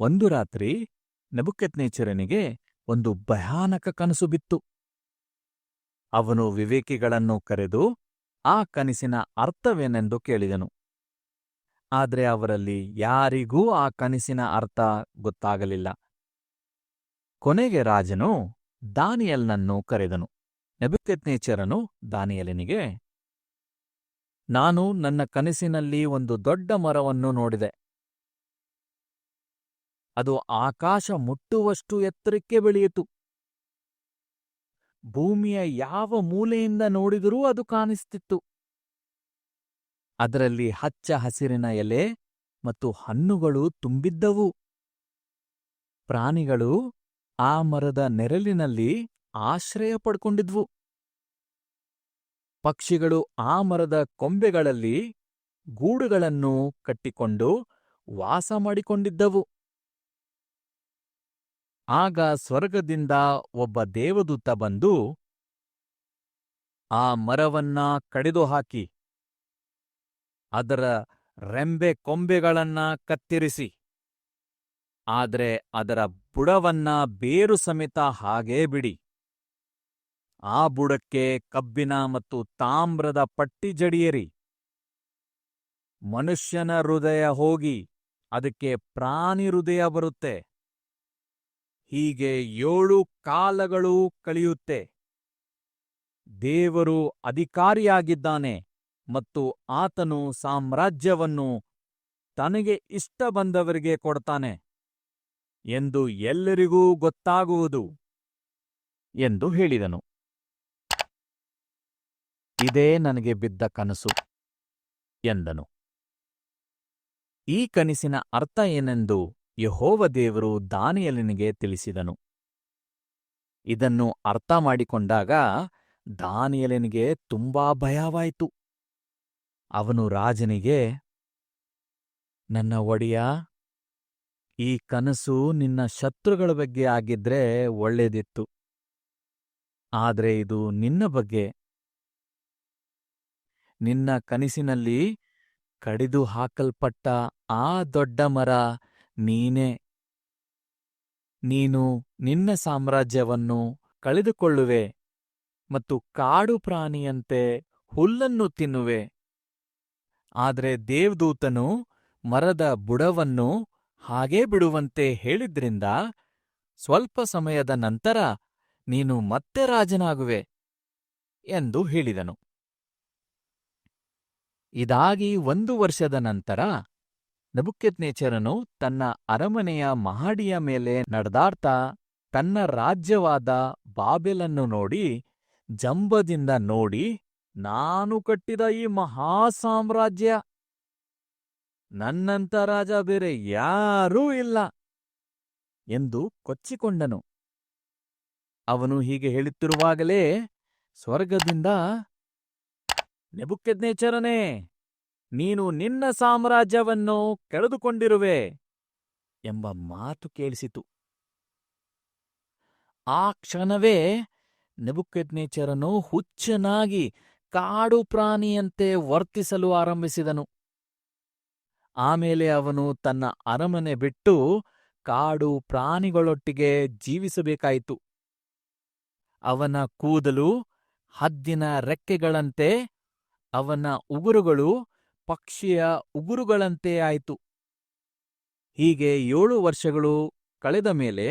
ಒಂದು ರಾತ್ರಿ ನೆಬುಕೆತ್ನೇಚರನಿಗೆ ಒಂದು ಭಯಾನಕ ಕನಸು ಬಿತ್ತು. ಅವನು ವಿವೇಕಿಗಳನ್ನು ಕರೆದು ಆ ಕನಸಿನ ಅರ್ಥವೇನೆಂದು ಕೇಳಿದನು. ಆದರೆ ಅವರಲ್ಲಿ ಯಾರಿಗೂ ಆ ಕನಸಿನ ಅರ್ಥ ಗೊತ್ತಾಗಲಿಲ್ಲ. ಕೊನೆಗೆ ರಾಜನು ದಾನಿಯಲ್ನನ್ನು ಕರೆದನು. ನೆಬುಕೆತ್ನೇಚರನು ದಾನಿಯಲನಿಗೆ, ನಾನು ನನ್ನ ಕನಸಿನಲ್ಲಿ ಒಂದು ದೊಡ್ಡ ಮರವನ್ನು ನೋಡಿದೆ. ಅದು ಆಕಾಶ ಮುಟ್ಟುವಷ್ಟು ಎತ್ತರಕ್ಕೆ ಬೆಳೆಯಿತು. ಭೂಮಿಯ ಯಾವ ಮೂಲೆಯಿಂದ ನೋಡಿದರೂ ಅದು ಕಾಣಿಸ್ತಿತ್ತು. ಅದರಲ್ಲಿ ಹಚ್ಚ ಹಸಿರಿನ ಎಲೆ ಮತ್ತು ಹಣ್ಣುಗಳು ತುಂಬಿದ್ದವು. ಪ್ರಾಣಿಗಳು ಆ ಮರದ ನೆರಳಿನಲ್ಲಿ ಆಶ್ರಯ ಪಡ್ಕೊಂಡಿದ್ವು. ಪಕ್ಷಿಗಳು ಆ ಮರದ ಕೊಂಬೆಗಳಲ್ಲಿ ಗೂಡುಗಳನ್ನು ಕಟ್ಟಿಕೊಂಡು ವಾಸ ಮಾಡಿಕೊಂಡಿದ್ದವು. ಆಗ ಸ್ವರ್ಗದಿಂದ ಒಬ್ಬ ದೇವದೂತ ಬಂದು, ಆ ಮರವನ್ನ ಕಡಿದು ಹಾಕಿ ಅದರ ರೆಂಬೆ ಕೊಂಬೆಗಳನ್ನ ಕತ್ತಿರಿಸಿ, ಆದರೆ ಅದರ ಬುಡವನ್ನ ಬೇರು ಸಮೇತ ಹಾಗೇ ಬಿಡಿ. ಆ ಬುಡಕ್ಕೆ ಕಬ್ಬಿನ ಮತ್ತು ತಾಮ್ರದ ಪಟ್ಟಿ ಜಡಿಯರಿ. ಮನುಷ್ಯನ ಹೃದಯ ಹೋಗಿ, ಅದಕ್ಕೆ ಪ್ರಾಣಿ ಹೃದಯ ಬರುತ್ತೆ. ಹೀಗೆ ಏಳು ಕಾಲಗಳು ಕಳೆಯುತ್ತೆ ದೇವರು ಅಧಿಕಾರಿಯಾಗಿದ್ದಾನೆ ಮತ್ತು ಆತನು ಸಾಮ್ರಾಜ್ಯವನ್ನು ತನಗೆ ಇಷ್ಟ ಬಂದವರಿಗೆ ಕೊಡ್ತಾನೆ ಎಂದು ಎಲ್ಲರಿಗೂ ಗೊತ್ತಾಗುವುದು ಎಂದು ಹೇಳಿದನು. ಇದೇ ನನಗೆ ಬಿದ್ದ ಕನಸು ಎಂದನು. ಈ ಕನಸಿನ ಅರ್ಥ ಏನೆಂದು ಯಹೋವ ದೇವರು ದಾನಿಯಲಿನಿಗೆ ತಿಳಿಸಿದನು. ಇದನ್ನು ಅರ್ಥ ಮಾಡಿಕೊಂಡಾಗ ದಾನಿಯಲನಿಗೆ ತುಂಬಾ ಭಯವಾಯಿತು. ಅವನು ರಾಜನಿಗೆ, ನನ್ನ ಒಡೆಯ, ಈ ಕನಸು ನಿನ್ನ ಶತ್ರುಗಳ ಬಗ್ಗೆ ಆಗಿದ್ರೆ ಒಳ್ಳೆದಿತ್ತು. ಆದರೆ ಇದು ನಿನ್ನ ಬಗ್ಗೆ. ನಿನ್ನ ಕನಸಿನಲ್ಲಿ ಕಡಿದು ಹಾಕಲ್ಪಟ್ಟ ಆ ದೊಡ್ಡ ಮರ ನೀನೇ. ನೀನು ನಿನ್ನ ಸಾಮ್ರಾಜ್ಯವನ್ನು ಕಳೆದುಕೊಳ್ಳುವೆ ಮತ್ತು ಕಾಡು ಪ್ರಾಣಿಯಂತೆ ಹುಲ್ಲನ್ನು ತಿನ್ನುವೆ. ಆದರೆ ದೇವದೂತನು ಮರದ ಬುಡವನ್ನು ಹಾಗೇ ಬಿಡುವಂತೆ ಹೇಳಿದ್ರಿಂದ ಸ್ವಲ್ಪ ಸಮಯದ ನಂತರ ನೀನು ಮತ್ತೆ ರಾಜನಾಗುವೆ ಎಂದು ಹೇಳಿದನು. ಇದಾಗಿ ಒಂದು ವರ್ಷದ ನಂತರ ನಬುಕ್ಕೆತ್ನೇಚರನು ತನ್ನ ಅರಮನೆಯ ಮಹಡಿಯ ಮೇಲೆ ನಡೆದಾಡ್ತಾ ತನ್ನ ರಾಜ್ಯವಾದ ಬಾಬೆಲನ್ನು ನೋಡಿ ಜಂಬದಿಂದ ನೋಡಿ, ನಾನು ಕಟ್ಟಿದ ಈ ಮಹಾ ಸಾಮ್ರಾಜ್ಯ ನನ್ನಂತ ರಾಜ ಬೇರೆ ಯಾರೂ ಇಲ್ಲ ಎಂದು ಕೊಚ್ಚಿಕೊಂಡನು. ಅವನು ಹೀಗೆ ಹೇಳುತ್ತಿರುವಾಗಲೇ ಸ್ವರ್ಗದಿಂದ ನೆಬುಕ್ಕೆದ್ನೇಚರನೇ ನೀನು ನಿನ್ನ ಸಾಮ್ರಾಜ್ಯವನ್ನು ಕಳೆದುಕೊಂಡಿರುವೆ ಎಂಬ ಮಾತು ಕೇಳಿಸಿತು. ಆ ಕ್ಷಣವೇ ನೆಬುಕೆಜ್ನೇಚರನು ಹುಚ್ಚನಾಗಿ ಕಾಡು ಪ್ರಾಣಿಯಂತೆ ವರ್ತಿಸಲು ಆರಂಭಿಸಿದನು. ಆಮೇಲೆ ಅವನು ತನ್ನ ಅರಮನೆ ಬಿಟ್ಟು ಕಾಡು ಪ್ರಾಣಿಗಳೊಟ್ಟಿಗೆ ಜೀವಿಸಬೇಕಾಯಿತು. ಅವನ ಕೂದಲು, ಹದ್ದಿನ ರೆಕ್ಕೆಗಳಂತೆ, ಅವನ ಉಗುರುಗಳು ಪಕ್ಷಿಯ ಉಗುರುಗಳಂತೆ ಆಯಿತು. ಹೀಗೆ ಏಳು ವರ್ಷಗಳು ಕಳೆದ ಮೇಲೆ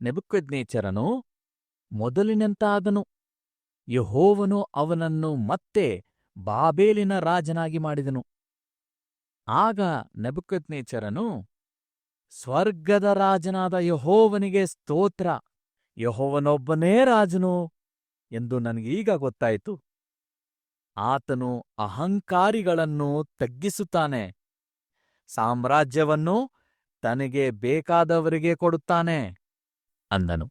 ನೆಬುಕದ್ನೇಚರನು ಮೊದಲಿನಂತಾದನು. ಯಹೋವನು ಅವನನ್ನು ಮತ್ತೆ ಬಾಬೇಲಿನ ರಾಜನಾಗಿ ಮಾಡಿದನು. ಆಗ ನೆಬುಕದ್ನೇಚರನು ಸ್ವರ್ಗದ ರಾಜನಾದ ಯಹೋವನಿಗೆ ಸ್ತೋತ್ರ, ಯಹೋವನೊಬ್ಬನೇ ರಾಜನು ಎಂದು ನನಗೀಗ ಗೊತ್ತಾಯಿತು. ಆತನು ಅಹಂಕಾರಿಗಳನ್ನು ತಗ್ಗಿಸುತ್ತಾನೆ. ಸಾಮ್ರಾಜ್ಯವನ್ನು ತನಗೆ ಬೇಕಾದವರಿಗೆ ಕೊಡುತ್ತಾನೆ ಅಂದನು.